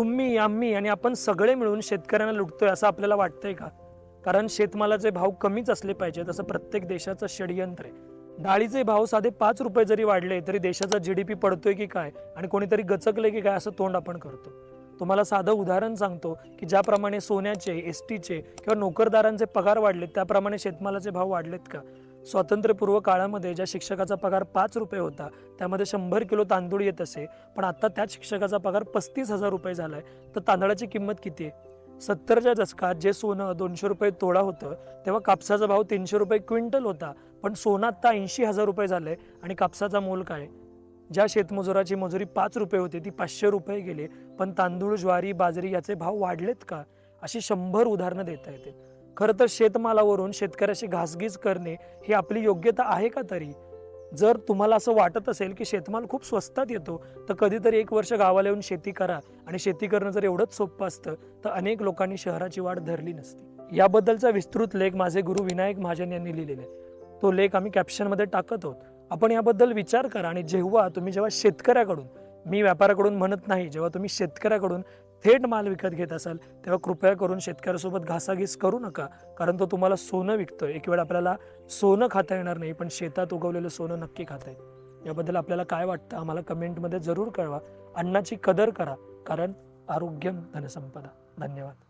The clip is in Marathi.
तुम्ही आम्ही आणि आपण सगळे मिळून शेतकऱ्यांना लुटतोय असं आपल्याला वाटतंय का? कारण शेतमालाचे भाव कमीच असले पाहिजेत असं प्रत्येक देशाचं षडयंत्र आहे. डाळीचे भाव साधे पाच रुपये जरी वाढले तरी देशाचा जीडीपी पडतोय की काय आणि कोणीतरी गचकले की काय असं तोंड आपण करतो? तुम्हाला साधं उदाहरण सांगतो की ज्याप्रमाणे सोन्याचे एस टीचे किंवा नोकरदारांचे पगार वाढलेत त्याप्रमाणे शेतमालाचे भाव वाढलेत का? स्वातंत्र्यपूर्व काळामध्ये ज्या शिक्षकाचा पगार पाच रुपये होता त्यामध्ये शंभर किलो तांदूळ येत असे पण आता त्याच शिक्षकाचा पगार पस्तीस हजार रुपये झाला आहे तर तांदळाची किंमत किती आहे? सत्तरच्या दशकात जे सोनं दोनशे रुपये तोडा होतं तेव्हा कापसाचा भाव तीनशे रुपये क्विंटल होता पण सोनं आत्ता ऐंशी हजार रुपये झालंय आणि कापसाचा मोल काय ज्या शेतमजुराची मजुरी पाच रुपये होती ती पाचशे रुपये गेली पण तांदूळ ज्वारी बाजरी याचे भाव वाढलेत का? अशी शंभर उदाहरणं देता येतील. खरं तर शेतमालावरून शेतकऱ्याशी घासगीज करणे ही आपली योग्यता आहे का तरी? जर तुम्हाला असं वाटत असेल की शेतमाल खूप स्वस्तात येतो तर कधीतरी एक वर्ष गावाला येऊन शेती करा आणि शेती करणं जर एवढंच सोपं असतं तर अनेक लोकांनी शहराची वाढ धरली नसती. याबद्दलचा विस्तृत लेख माझे गुरु विनायक महाजन यांनी लिहिलेला आहे. तो लेख आम्ही कॅप्शनमध्ये टाकत आहोत. आपण याबद्दल विचार करा आणि जेव्हा तुम्ही जेव्हा शेतकऱ्याकडून मी व्यापाऱ्याकडून म्हणत नाही जेव्हा तुम्ही शेतकऱ्याकडून थेट माल विकत घेत असाल तेव्हा कृपया करून शेतकऱ्यासोबत घासाघीस करू नका. कारण तो तुम्हाला सोनं विकतोय. एक वेळ आपल्याला सोनं खाता येणार नाही पण शेतात उगवलेलं सोनं नक्की खाता येईल. याबद्दल आपल्याला काय वाटतं आम्हाला कमेंटमध्ये जरूर कळवा. अन्नाची कदर करा कारण आरोग्यम धनसंपदा. धन्यवाद.